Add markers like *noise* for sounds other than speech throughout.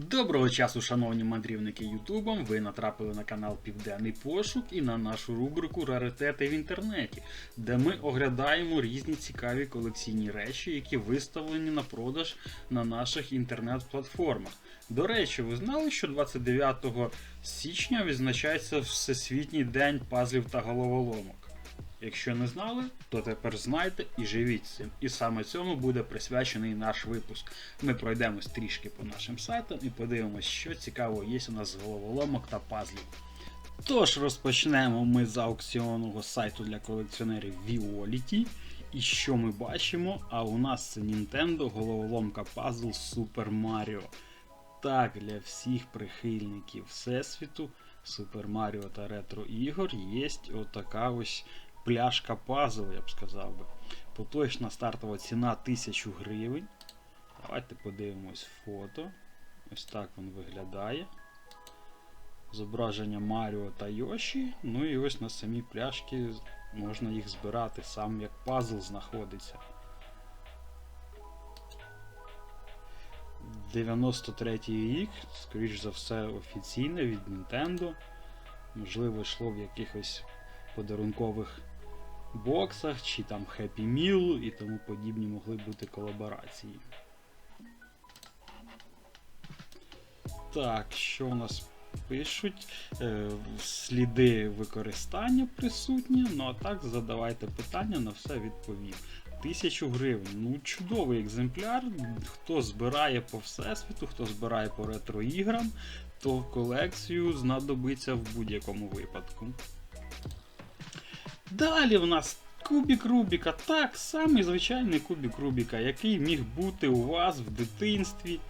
Доброго часу, шановні мандрівники Ютубом. Ви натрапили на канал Південний Пошук і на нашу рубрику Раритети в інтернеті, де ми оглядаємо різні цікаві колекційні речі, які виставлені на продаж на наших інтернет-платформах. До речі, ви знали, що 29 січня відзначається Всесвітній день пазлів та головоломок. Якщо не знали, то тепер знайте і живіть цим. І саме цьому буде присвячений наш випуск. Ми пройдемось трішки по нашим сайтам і подивимось, що цікаво є у нас з головоломок та пазлів. Тож розпочнемо ми з аукціонного сайту для колекціонерів Violet. І що ми бачимо? А у нас це Nintendo головоломка пазл Super Mario. Так, для всіх прихильників Всесвіту, Super Mario та ретро ігор є отака ось пляшка пазл, я б сказав би. Поточна стартова ціна 1000 гривень. Давайте подивимось фото. Ось так він виглядає. Зображення Маріо та Йоші. Ну і ось на самій пляшці можна їх збирати, сам як пазл знаходиться. 93 рік, скоріш за все, офіційне від Nintendo. Можливо, йшло в якихось подарункових боксах, чи там Happy Meal і тому подібні могли бути колаборації. Так, що у нас пишуть? Е, сліди використання присутні. Ну а так задавайте питання, на все відповім. Тисячу гривень. Ну, чудовий екземпляр. Хто збирає по всесвіту, хто збирає по ретро-іграм, то колекцію знадобиться в будь-якому випадку. Далі в нас кубік Рубіка. Так, самий звичайний кубік Рубіка, який міг бути у вас в дитинстві.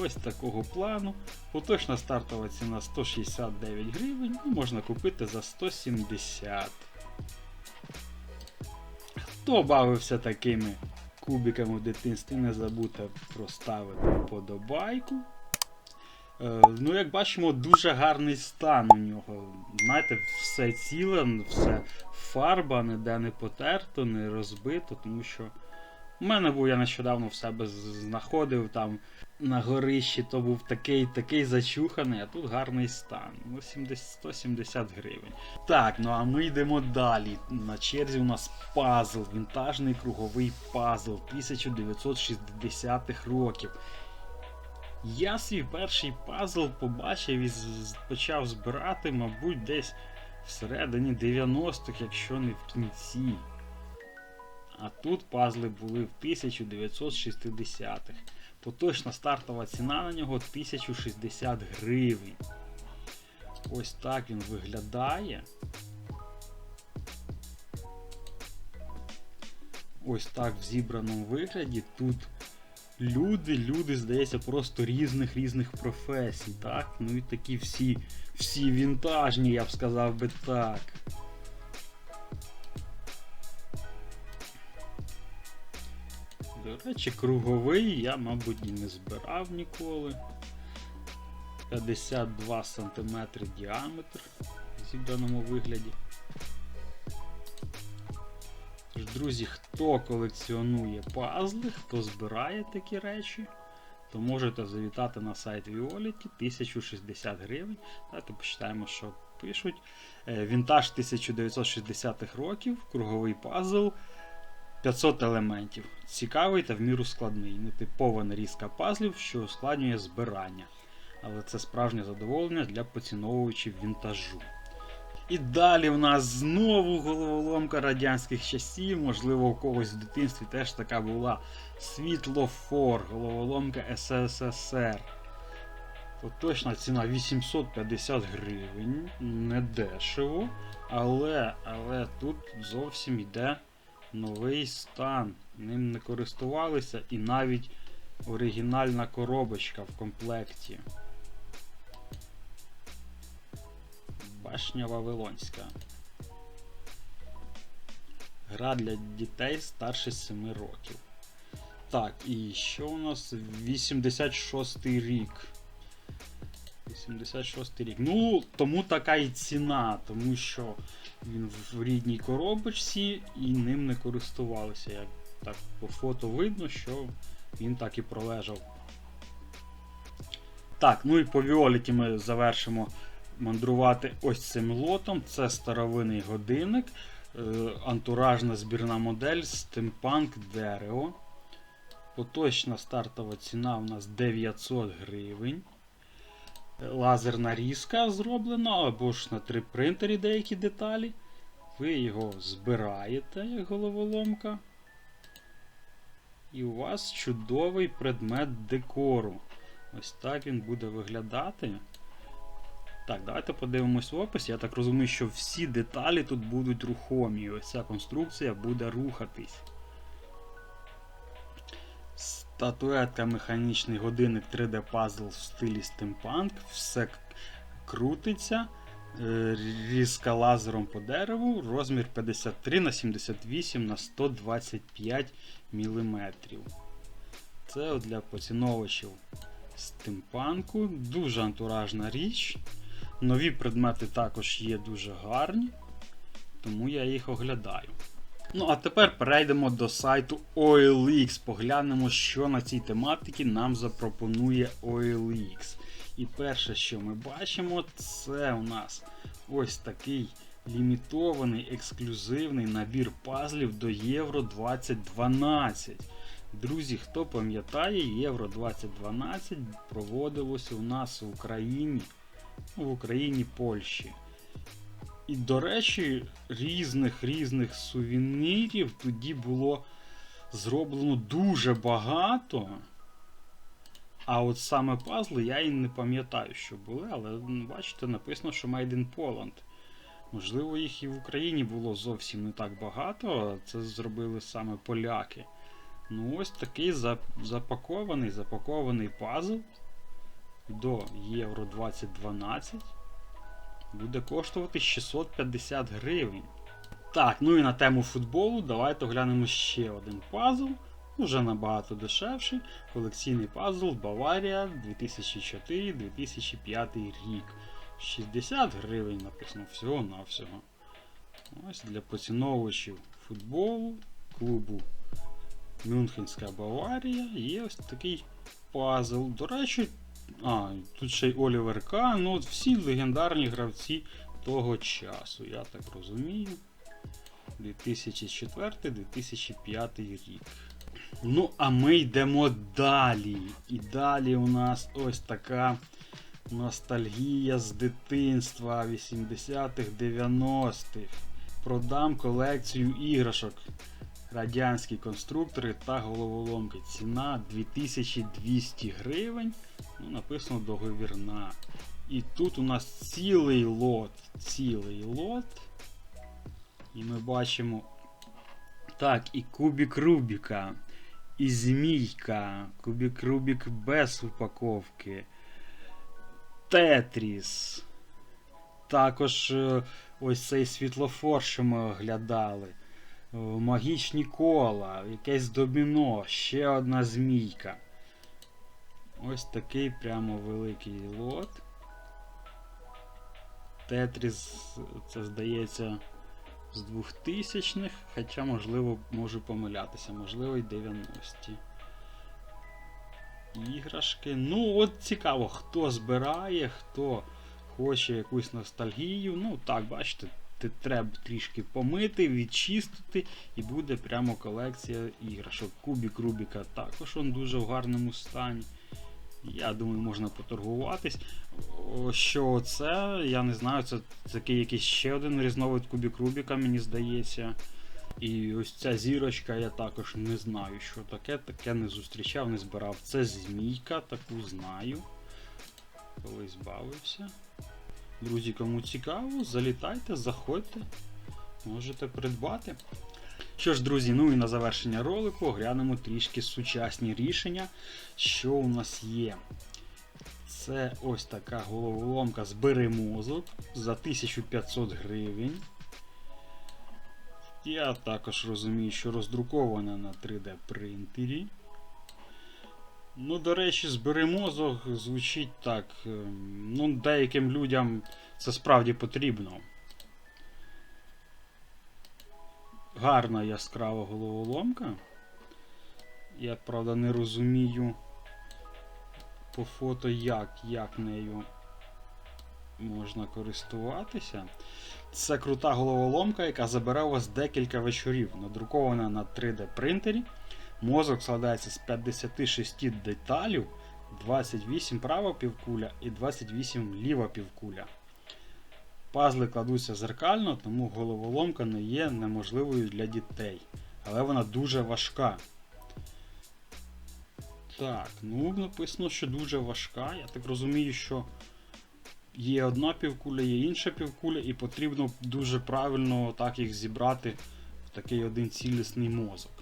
Ось такого плану. Поточна стартова ціна 169 гривень і можна купити за 170. Хто бавився такими кубиками в дитинстві, не забудьте проставити подобайку. Е, ну, як бачимо, дуже гарний стан у нього. Знаєте, все ціле, все фарба, ніде не потерто, не розбито, тому що у мене був, я нещодавно в себе знаходив там на горищі, то був такий такий зачуханий, а тут гарний стан. Ну, 70, 170 гривень. Так, ну а ми йдемо далі. На черзі у нас пазл, вінтажний круговий пазл 1960-х років. Я свій перший пазл побачив і почав збирати, мабуть, десь всередині 90-х, якщо не в кінці. А тут пазли були в 1960-х. Поточна стартова ціна на нього 1060 гривень. Ось так він виглядає. Ось так в зібраному вигляді. Тут люди, люди, здається, просто різних різних професій. так? Ну і такі всі, всі вінтажні, я б сказав би так. До речі, круговий я, мабуть, і не збирав ніколи. 52 см діаметр в зібраному вигляді. Друзі, хто колекціонує пазли, хто збирає такі речі, то можете завітати на сайт Violet 1060 гривень. Давайте почитаємо, що пишуть. Е, вінтаж 1960-х років, круговий пазл. 500 елементів. Цікавий та в міру складний. Нетипова нарізка пазлів, що ускладнює збирання. Але це справжнє задоволення для поціновувачів вінтажу. І далі в нас знову головоломка радянських часів, можливо, у когось в дитинстві теж така була світлофор, головоломка СССР. Поточна ціна 850 гривень, не дешево, але, але тут зовсім йде новий стан. Ним не користувалися і навіть оригінальна коробочка в комплекті. Башня Вавилонська. Гра для дітей старше 7 років. Так, і що у нас? 86 рік. 86 рік. Ну, тому така і ціна, тому що він в рідній коробочці і ним не користувалися. Як так по фото видно, що він так і пролежав. Так, ну і по Віоліті ми завершимо мандрувати ось цим лотом. Це старовинний годинник, е, антуражна збірна модель Steampunk Дерево. Поточна стартова ціна у нас 900 гривень. Лазерна різка зроблена, або ж на 3 принтері деякі деталі. Ви його збираєте, як головоломка. І у вас чудовий предмет декору. Ось так він буде виглядати. Так, давайте подивимось в опис. Я так розумію, що всі деталі тут будуть рухомі. і Ось ця конструкція буде рухатись. Статуетка механічний годинник 3D пазл в стилі стимпанк. Все крутиться. Е, Різка лазером по дереву. Розмір 53 на 78 на 125 мм. Це для поціновувачів стимпанку. Дуже антуражна річ. Нові предмети також є дуже гарні, тому я їх оглядаю. Ну, а тепер перейдемо до сайту OLX. Поглянемо, що на цій тематиці нам запропонує OLX. І перше, що ми бачимо, це у нас ось такий лімітований ексклюзивний набір пазлів до Євро 2012. Друзі, хто пам'ятає, Євро 2012 проводилося у нас в Україні, в Україні Польщі. І, до речі, різних різних сувенірів тоді було зроблено дуже багато. А от саме пазли я і не пам'ятаю, що були, але бачите, написано, що Made in Poland. Можливо, їх і в Україні було зовсім не так багато, це зробили саме поляки. Ну, ось такий запакований, запакований пазл до Євро 2012 буде коштувати 650 гривень. Так, ну і на тему футболу давайте оглянемо ще один пазл. Уже набагато дешевший. Колекційний пазл Баварія 2004-2005 рік. 60 гривень написано всього-навсього. Ось для поціновувачів футболу, клубу Мюнхенська Баварія є ось такий пазл. До речі, а, тут ще й Олівер К. Ну, от всі легендарні гравці того часу, я так розумію. 2004-2005 рік. Ну, а ми йдемо далі. І далі у нас ось така ностальгія з дитинства 80-х, 90-х. Продам колекцію іграшок. Радянські конструктори та головоломки. Ціна 2200 гривень. Ну, написано договірна. І тут у нас цілий лот. Цілий лот. І ми бачимо. Так, і кубік Рубіка, і змійка, кубік Рубік без упаковки. Тетріс. Також е, ось цей світлофор, що ми оглядали. Е, Магічні кола, якесь доміно, ще одна змійка. Ось такий прямо великий лот. Тетріс, це здається, з 2000-х, хоча, можливо, можу помилятися, можливо, й 90-ті. Іграшки. Ну, от цікаво, хто збирає, хто хоче якусь ностальгію. Ну, так, бачите, те- треба трішки помити, відчистити, і буде прямо колекція іграшок. Кубік Рубіка також он дуже в гарному стані. Я думаю, можна поторгуватись. Що це? Я не знаю, це такий якийсь ще один різновид кубік Рубіка, мені здається. І ось ця зірочка, я також не знаю, що таке, таке не зустрічав, не збирав. Це змійка, таку знаю. Колись бавився. Друзі, кому цікаво, залітайте, заходьте, можете придбати. Що ж, друзі, ну і на завершення ролику оглянемо трішки сучасні рішення, що у нас є. Це ось така головоломка з мозок за 1500 гривень. Я також розумію, що роздрукована на 3D принтері. Ну, до речі, збери мозок звучить так. ем, Ну, деяким людям це справді потрібно. Гарна яскрава головоломка. Я, правда, не розумію, по фото, як, як нею можна користуватися. Це крута головоломка, яка забере у вас декілька вечорів. Надрукована на 3D принтері. Мозок складається з 56 деталів, 28 права півкуля і 28 ліва півкуля. Пазли кладуться зеркально, тому головоломка не є неможливою для дітей. Але вона дуже важка. Так, ну написано, що дуже важка. Я так розумію, що є одна півкуля, є інша півкуля, і потрібно дуже правильно так їх зібрати в такий один цілісний мозок.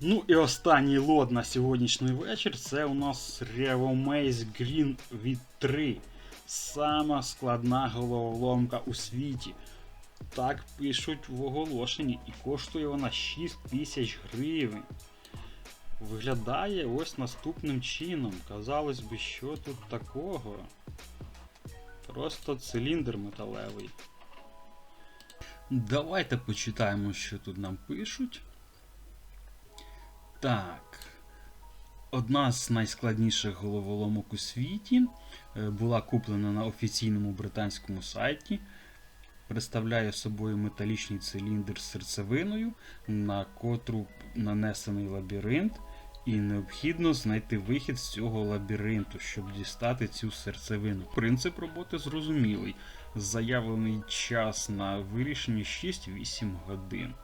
Ну і останній лот на сьогоднішній вечір це у нас Revomaze Green V3. Сама складна головоломка у світі. Так пишуть в оголошенні, і коштує вона 6 тисяч гривень. Виглядає ось наступним чином. Казалось би, що тут такого? Просто циліндр металевий. Давайте почитаємо, що тут нам пишуть. Так. Одна з найскладніших головоломок у світі е, була куплена на офіційному британському сайті. Представляє собою металічний циліндр з серцевиною, на котру нанесений лабіринт, і необхідно знайти вихід з цього лабіринту, щоб дістати цю серцевину. Принцип роботи зрозумілий. Заявлений час на вирішення 6-8 годин.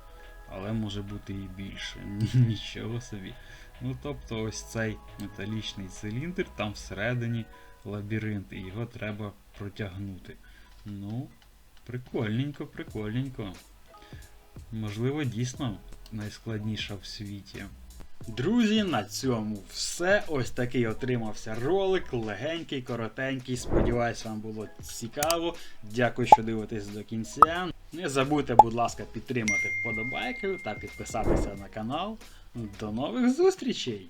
Але може бути і більше. *laughs* Нічого собі. Ну тобто ось цей металічний циліндр, там всередині лабіринт, і його треба протягнути. Ну, прикольненько, прикольненько. Можливо, дійсно найскладніша в світі. Друзі, на цьому все. Ось такий отримався ролик, легенький, коротенький. Сподіваюсь, вам було цікаво. Дякую, що дивитесь до кінця. Не забудьте, будь ласка, підтримати вподобайкою та підписатися на канал. До нових зустрічей!